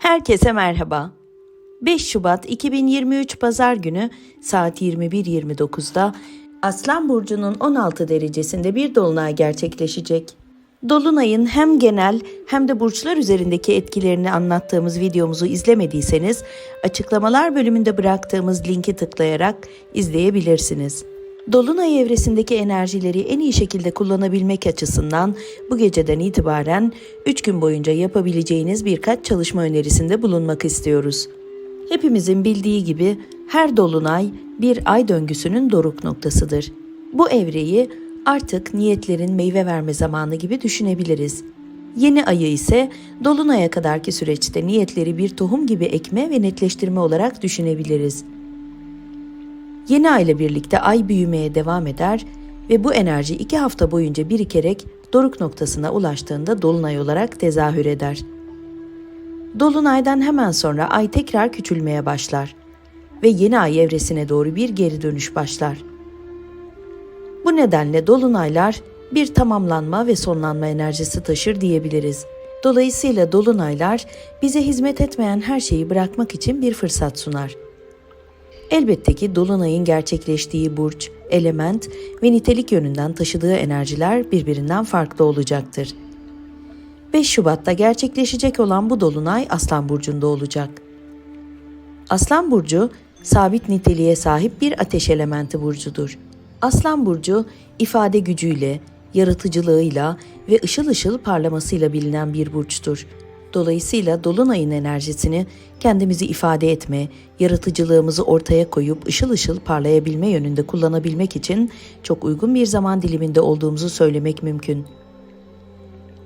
Herkese merhaba. 5 Şubat 2023 Pazar günü saat 21.29'da Aslan Burcu'nun 16 derecesinde bir dolunay gerçekleşecek. Dolunayın hem genel hem de burçlar üzerindeki etkilerini anlattığımız videomuzu izlemediyseniz açıklamalar bölümünde bıraktığımız linki tıklayarak izleyebilirsiniz. Dolunay evresindeki enerjileri en iyi şekilde kullanabilmek açısından bu geceden itibaren 3 gün boyunca yapabileceğiniz birkaç çalışma önerisinde bulunmak istiyoruz. Hepimizin bildiği gibi her dolunay bir ay döngüsünün doruk noktasıdır. Bu evreyi artık niyetlerin meyve verme zamanı gibi düşünebiliriz. Yeni ayı ise dolunaya kadarki süreçte niyetleri bir tohum gibi ekme ve netleştirme olarak düşünebiliriz. Yeni ay ile birlikte ay büyümeye devam eder ve bu enerji iki hafta boyunca birikerek doruk noktasına ulaştığında dolunay olarak tezahür eder. Dolunaydan hemen sonra ay tekrar küçülmeye başlar ve yeni ay evresine doğru bir geri dönüş başlar. Bu nedenle dolunaylar bir tamamlanma ve sonlanma enerjisi taşır diyebiliriz. Dolayısıyla dolunaylar bize hizmet etmeyen her şeyi bırakmak için bir fırsat sunar. Elbette ki dolunayın gerçekleştiği burç, element ve nitelik yönünden taşıdığı enerjiler birbirinden farklı olacaktır. 5 Şubat'ta gerçekleşecek olan bu dolunay Aslan burcunda olacak. Aslan burcu sabit niteliğe sahip bir ateş elementi burcudur. Aslan burcu ifade gücüyle, yaratıcılığıyla ve ışıl ışıl parlamasıyla bilinen bir burçtur. Dolayısıyla dolunayın enerjisini kendimizi ifade etme, yaratıcılığımızı ortaya koyup ışıl ışıl parlayabilme yönünde kullanabilmek için çok uygun bir zaman diliminde olduğumuzu söylemek mümkün.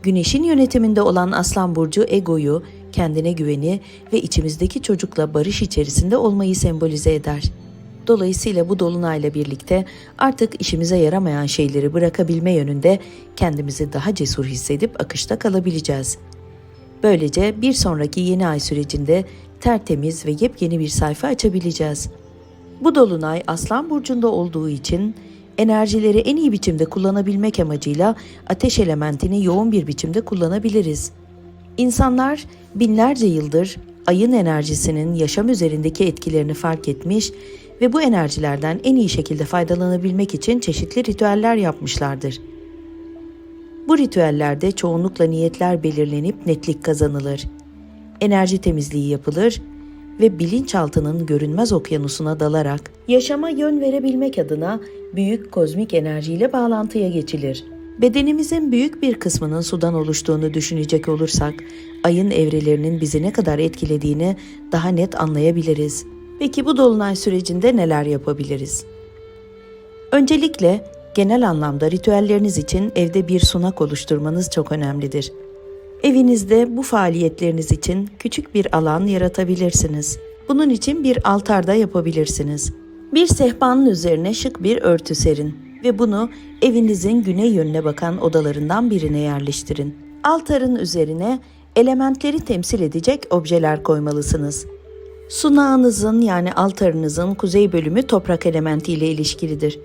Güneşin yönetiminde olan Aslan burcu egoyu, kendine güveni ve içimizdeki çocukla barış içerisinde olmayı sembolize eder. Dolayısıyla bu dolunayla birlikte artık işimize yaramayan şeyleri bırakabilme yönünde kendimizi daha cesur hissedip akışta kalabileceğiz. Böylece bir sonraki yeni ay sürecinde tertemiz ve yepyeni bir sayfa açabileceğiz. Bu dolunay Aslan burcunda olduğu için enerjileri en iyi biçimde kullanabilmek amacıyla ateş elementini yoğun bir biçimde kullanabiliriz. İnsanlar binlerce yıldır ayın enerjisinin yaşam üzerindeki etkilerini fark etmiş ve bu enerjilerden en iyi şekilde faydalanabilmek için çeşitli ritüeller yapmışlardır. Bu ritüellerde çoğunlukla niyetler belirlenip netlik kazanılır. Enerji temizliği yapılır ve bilinçaltının görünmez okyanusuna dalarak yaşama yön verebilmek adına büyük kozmik enerjiyle bağlantıya geçilir. Bedenimizin büyük bir kısmının sudan oluştuğunu düşünecek olursak, ayın evrelerinin bizi ne kadar etkilediğini daha net anlayabiliriz. Peki bu dolunay sürecinde neler yapabiliriz? Öncelikle genel anlamda ritüelleriniz için evde bir sunak oluşturmanız çok önemlidir. Evinizde bu faaliyetleriniz için küçük bir alan yaratabilirsiniz. Bunun için bir altarda yapabilirsiniz. Bir sehpanın üzerine şık bir örtü serin ve bunu evinizin güney yönüne bakan odalarından birine yerleştirin. Altarın üzerine elementleri temsil edecek objeler koymalısınız. Sunağınızın yani altarınızın kuzey bölümü toprak elementi ile ilişkilidir.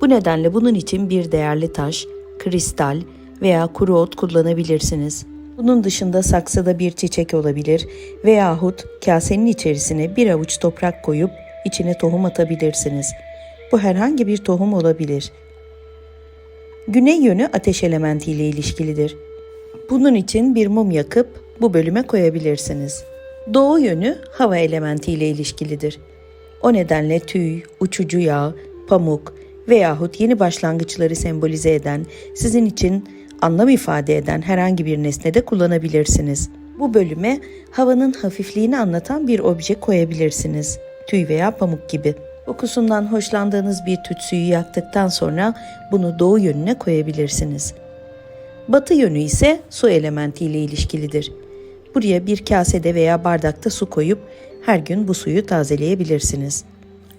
Bu nedenle bunun için bir değerli taş, kristal veya kuru ot kullanabilirsiniz. Bunun dışında saksıda bir çiçek olabilir veyahut kasenin içerisine bir avuç toprak koyup içine tohum atabilirsiniz. Bu herhangi bir tohum olabilir. Güney yönü ateş elementi ile ilişkilidir. Bunun için bir mum yakıp bu bölüme koyabilirsiniz. Doğu yönü hava elementi ile ilişkilidir. O nedenle tüy, uçucu yağ, pamuk veyahut yeni başlangıçları sembolize eden, sizin için anlam ifade eden herhangi bir nesne de kullanabilirsiniz. Bu bölüme havanın hafifliğini anlatan bir obje koyabilirsiniz. Tüy veya pamuk gibi. Kokusundan hoşlandığınız bir tütsüyü yaktıktan sonra bunu doğu yönüne koyabilirsiniz. Batı yönü ise su elementi ile ilişkilidir. Buraya bir kasede veya bardakta su koyup her gün bu suyu tazeleyebilirsiniz.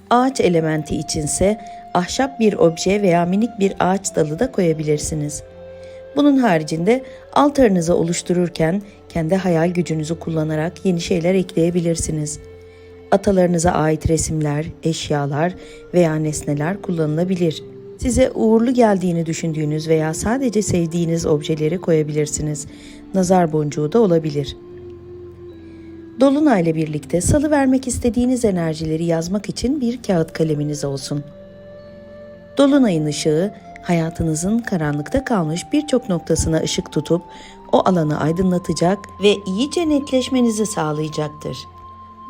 Ağaç elementi içinse ahşap bir obje veya minik bir ağaç dalı da koyabilirsiniz. Bunun haricinde altarınızı oluştururken kendi hayal gücünüzü kullanarak yeni şeyler ekleyebilirsiniz. Atalarınıza ait resimler, eşyalar veya nesneler kullanılabilir. Size uğurlu geldiğini düşündüğünüz veya sadece sevdiğiniz objeleri koyabilirsiniz. Nazar boncuğu da olabilir. Dolunayla birlikte salı vermek istediğiniz enerjileri yazmak için bir kağıt kaleminiz olsun. Dolunayın ışığı hayatınızın karanlıkta kalmış birçok noktasına ışık tutup o alanı aydınlatacak ve iyice netleşmenizi sağlayacaktır.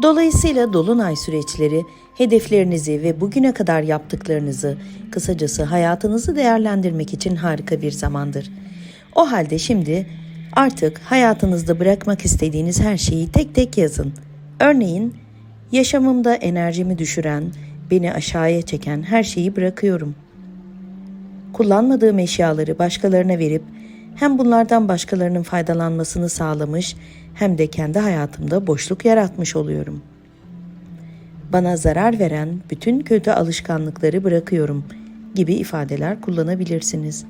Dolayısıyla dolunay süreçleri hedeflerinizi ve bugüne kadar yaptıklarınızı, kısacası hayatınızı değerlendirmek için harika bir zamandır. O halde şimdi artık hayatınızda bırakmak istediğiniz her şeyi tek tek yazın. Örneğin yaşamımda enerjimi düşüren, beni aşağıya çeken her şeyi bırakıyorum. Kullanmadığım eşyaları başkalarına verip hem bunlardan başkalarının faydalanmasını sağlamış hem de kendi hayatımda boşluk yaratmış oluyorum. Bana zarar veren bütün kötü alışkanlıkları bırakıyorum gibi ifadeler kullanabilirsiniz.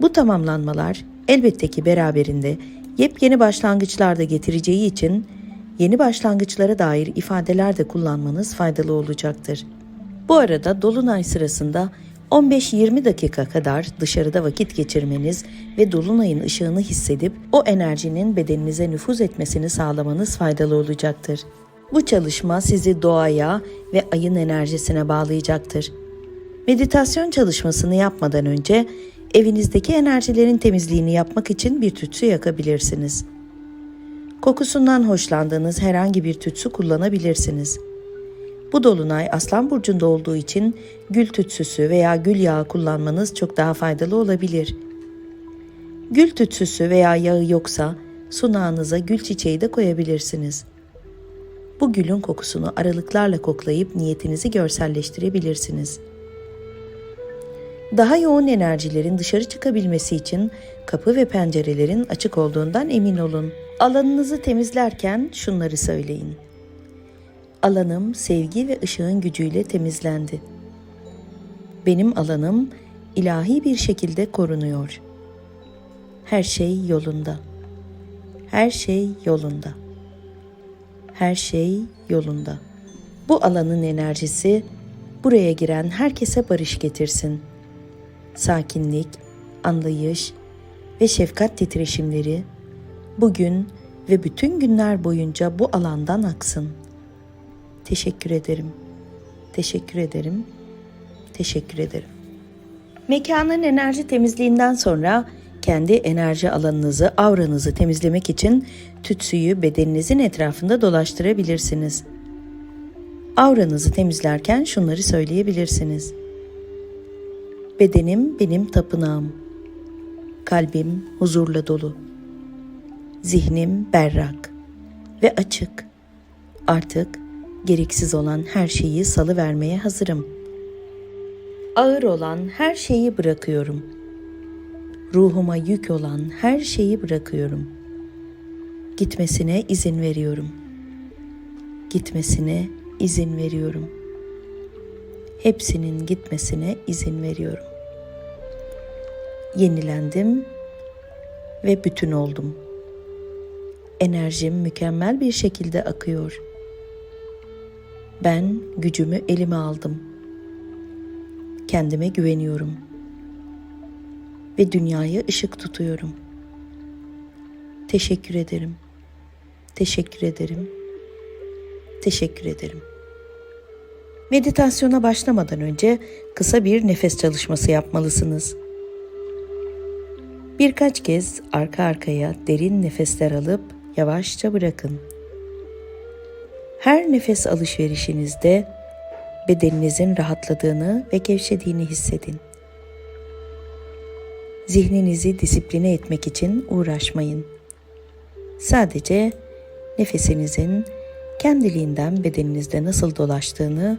Bu tamamlanmalar elbette ki beraberinde yepyeni başlangıçlar da getireceği için yeni başlangıçlara dair ifadeler de kullanmanız faydalı olacaktır. Bu arada dolunay sırasında 15-20 dakika kadar dışarıda vakit geçirmeniz ve dolunayın ışığını hissedip o enerjinin bedeninize nüfuz etmesini sağlamanız faydalı olacaktır. Bu çalışma sizi doğaya ve ayın enerjisine bağlayacaktır. Meditasyon çalışmasını yapmadan önce evinizdeki enerjilerin temizliğini yapmak için bir tütsü yakabilirsiniz. Kokusundan hoşlandığınız herhangi bir tütsü kullanabilirsiniz. Bu dolunay Aslan burcunda olduğu için gül tütsüsü veya gül yağı kullanmanız çok daha faydalı olabilir. Gül tütsüsü veya yağı yoksa sunağınıza gül çiçeği de koyabilirsiniz. Bu gülün kokusunu aralıklarla koklayıp niyetinizi görselleştirebilirsiniz. Daha yoğun enerjilerin dışarı çıkabilmesi için kapı ve pencerelerin açık olduğundan emin olun. Alanınızı temizlerken şunları söyleyin. Alanım sevgi ve ışığın gücüyle temizlendi. Benim alanım ilahi bir şekilde korunuyor. Her şey yolunda. Her şey yolunda. Her şey yolunda. Bu alanın enerjisi buraya giren herkese barış getirsin. Sakinlik, anlayış ve şefkat titreşimleri bugün ve bütün günler boyunca bu alandan aksın. Teşekkür ederim. Teşekkür ederim. Teşekkür ederim. Mekanın enerji temizliğinden sonra kendi enerji alanınızı, auranızı temizlemek için tütsüyü bedeninizin etrafında dolaştırabilirsiniz. Auranızı temizlerken şunları söyleyebilirsiniz. Bedenim benim tapınağım. Kalbim huzurla dolu. Zihnim berrak ve açık. Artık gereksiz olan her şeyi salı vermeye hazırım. Ağır olan her şeyi bırakıyorum. Ruhuma yük olan her şeyi bırakıyorum. Gitmesine izin veriyorum. Gitmesine izin veriyorum. Hepsinin gitmesine izin veriyorum. Yenilendim ve bütün oldum. Enerjim mükemmel bir şekilde akıyor. Ben gücümü elime aldım. Kendime güveniyorum. Ve dünyaya ışık tutuyorum. Teşekkür ederim. Teşekkür ederim. Teşekkür ederim. Meditasyona başlamadan önce kısa bir nefes çalışması yapmalısınız. Birkaç kez arka arkaya derin nefesler alıp yavaşça bırakın. Her nefes alışverişinizde bedeninizin rahatladığını ve gevşediğini hissedin. Zihninizi disipline etmek için uğraşmayın. Sadece nefesinizin kendiliğinden bedeninizde nasıl dolaştığını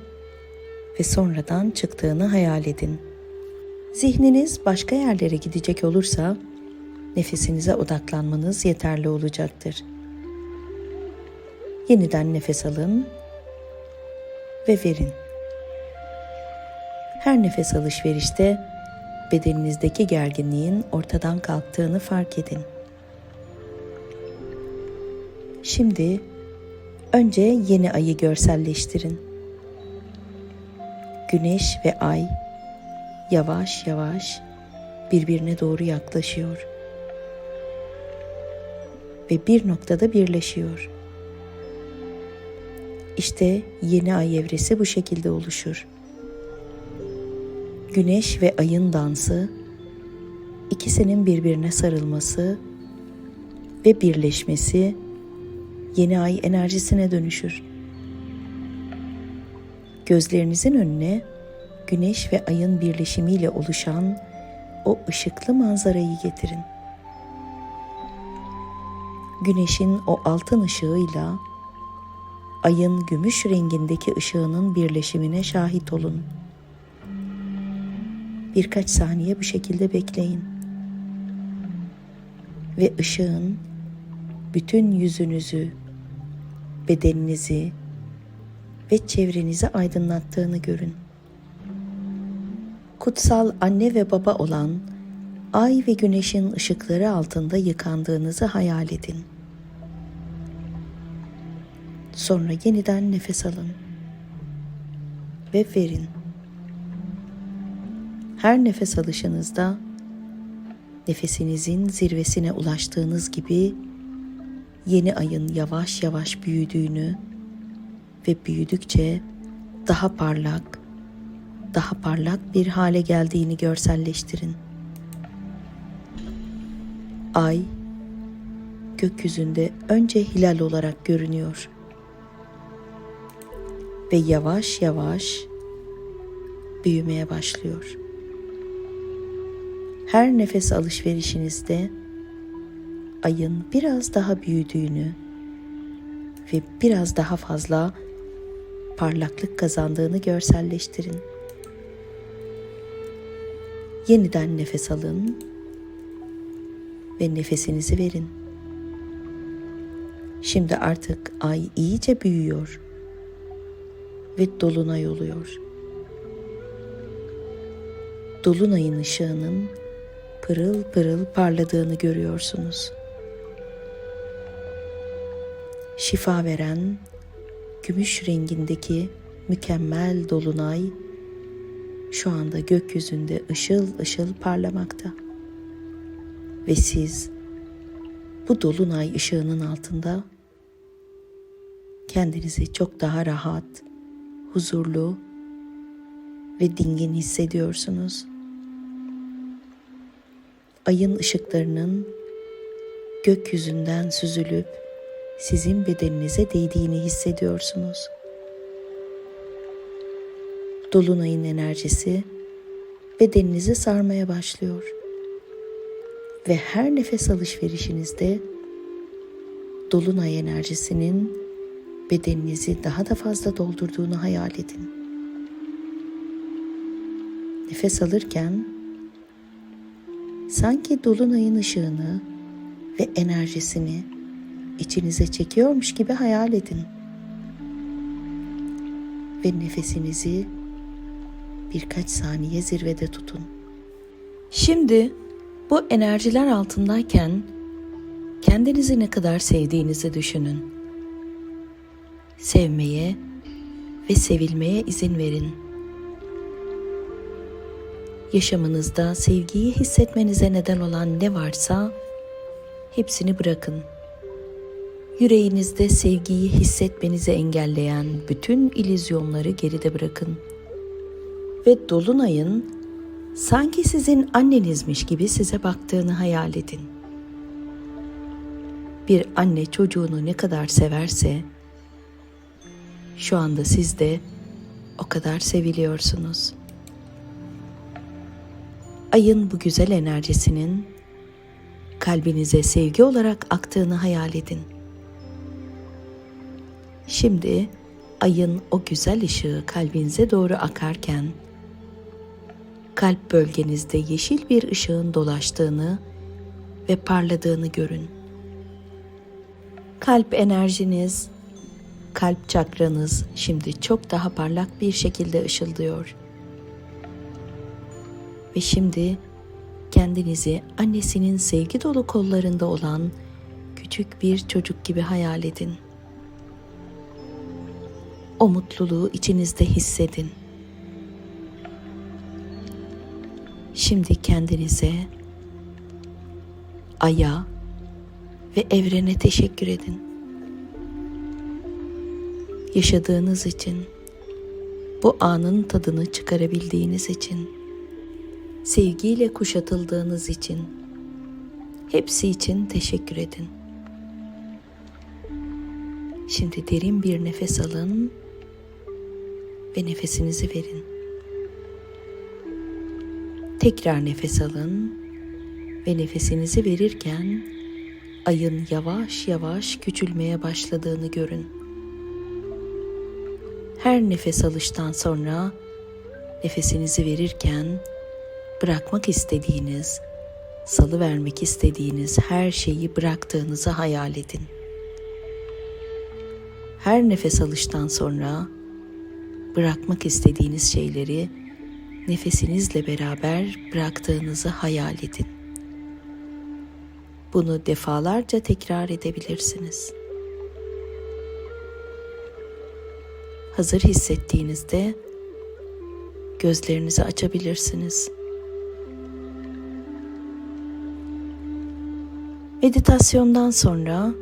ve sonradan çıktığını hayal edin. Zihniniz başka yerlere gidecek olursa nefesinize odaklanmanız yeterli olacaktır. Yeniden nefes alın ve verin. Her nefes alışverişte bedeninizdeki gerginliğin ortadan kalktığını fark edin. Şimdi önce yeni ayı görselleştirin. Güneş ve ay yavaş yavaş birbirine doğru yaklaşıyor ve bir noktada birleşiyor. İşte yeni ay evresi bu şekilde oluşur. Güneş ve ayın dansı, ikisinin birbirine sarılması ve birleşmesi yeni ay enerjisine dönüşür. Gözlerinizin önüne güneş ve ayın birleşimiyle oluşan o ışıklı manzarayı getirin. Güneşin o altın ışığıyla ayın gümüş rengindeki ışığının birleşimine şahit olun. Birkaç saniye bu şekilde bekleyin. Ve ışığın bütün yüzünüzü, bedeninizi ve çevrenizi aydınlattığını görün. Kutsal anne ve baba olan ay ve güneşin ışıkları altında yıkandığınızı hayal edin. Sonra yeniden nefes alın ve verin. Her nefes alışınızda nefesinizin zirvesine ulaştığınız gibi yeni ayın yavaş yavaş büyüdüğünü ve büyüdükçe daha parlak, daha parlak bir hale geldiğini görselleştirin. Ay gökyüzünde önce hilal olarak görünüyor ve yavaş yavaş büyümeye başlıyor. Her nefes alışverişinizde ayın biraz daha büyüdüğünü ve biraz daha fazla parlaklık kazandığını görselleştirin. Yeniden nefes alın ve nefesinizi verin. Şimdi artık ay iyice büyüyor ve dolunay oluyor. Dolunayın ışığının pırıl pırıl parladığını görüyorsunuz. Şifa veren gümüş rengindeki mükemmel dolunay şu anda gökyüzünde ışıl ışıl parlamakta. Ve siz bu dolunay ışığının altında kendinizi çok daha rahat, huzurlu ve dingin hissediyorsunuz. Ayın ışıklarının gökyüzünden süzülüp sizin bedeninize değdiğini hissediyorsunuz. Dolunayın enerjisi bedeninizi sarmaya başlıyor. Ve her nefes alışverişinizde dolunay enerjisinin bedeninizi daha da fazla doldurduğunu hayal edin. Nefes alırken sanki dolunayın ışığını ve enerjisini içinize çekiyormuş gibi hayal edin. Ve nefesinizi birkaç saniye zirvede tutun. Şimdi bu enerjiler altındayken kendinizi ne kadar sevdiğinizi düşünün. Sevmeye ve sevilmeye izin verin. Yaşamınızda sevgiyi hissetmenize neden olan ne varsa hepsini bırakın. Yüreğinizde sevgiyi hissetmenizi engelleyen bütün ilizyonları geride bırakın. Ve dolunayın sanki sizin annenizmiş gibi size baktığını hayal edin. Bir anne çocuğunu ne kadar severse şu anda siz de o kadar seviliyorsunuz. Ayın bu güzel enerjisinin kalbinize sevgi olarak aktığını hayal edin. Şimdi ayın o güzel ışığı kalbinize doğru akarken kalp bölgenizde yeşil bir ışığın dolaştığını ve parladığını görün. Kalp enerjiniz, kalp çakranız şimdi çok daha parlak bir şekilde ışıldıyor. Ve şimdi kendinizi annesinin sevgi dolu kollarında olan küçük bir çocuk gibi hayal edin. O mutluluğu içinizde hissedin. Şimdi kendinize, aya ve evrene teşekkür edin. yaşadığınız için, bu anın tadını çıkarabildiğiniz için, sevgiyle kuşatıldığınız için, hepsi için teşekkür edin. Şimdi derin bir nefes alın ve nefesinizi verin. Tekrar nefes alın ve nefesinizi verirken ayın yavaş yavaş küçülmeye başladığını görün. Her nefes alıştan sonra nefesinizi verirken bırakmak istediğiniz, salı vermek istediğiniz her şeyi bıraktığınızı hayal edin. Her nefes alıştan sonra bırakmak istediğiniz şeyleri nefesinizle beraber bıraktığınızı hayal edin. Bunu defalarca tekrar edebilirsiniz. Hazır hissettiğinizde gözlerinizi açabilirsiniz. Meditasyondan sonra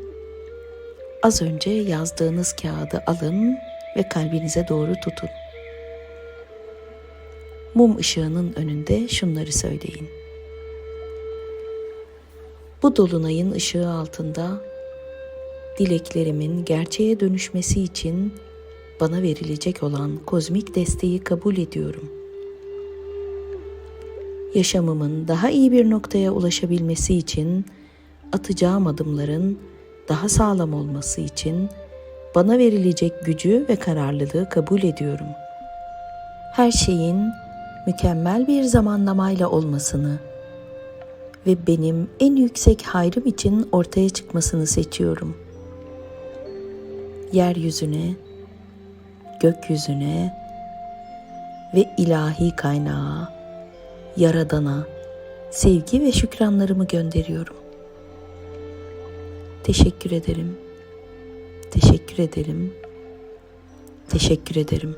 az önce yazdığınız kağıdı alın ve kalbinize doğru tutun. Mum ışığının önünde şunları söyleyin. Bu dolunayın ışığı altında dileklerimin gerçeğe dönüşmesi için bana verilecek olan kozmik desteği kabul ediyorum. Yaşamımın daha iyi bir noktaya ulaşabilmesi için atacağım adımların daha sağlam olması için bana verilecek gücü ve kararlılığı kabul ediyorum. Her şeyin mükemmel bir zamanlamayla olmasını ve benim en yüksek hayrım için ortaya çıkmasını seçiyorum. Yeryüzüne, gökyüzüne ve ilahi kaynağa, yaradana sevgi ve şükranlarımı gönderiyorum. Teşekkür ederim. Teşekkür ederim. Teşekkür ederim.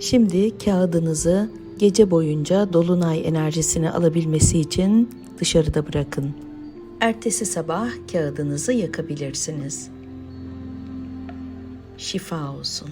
Şimdi kağıdınızı gece boyunca dolunay enerjisini alabilmesi için dışarıda bırakın. Ertesi sabah kağıdınızı yakabilirsiniz. Şifa olsun.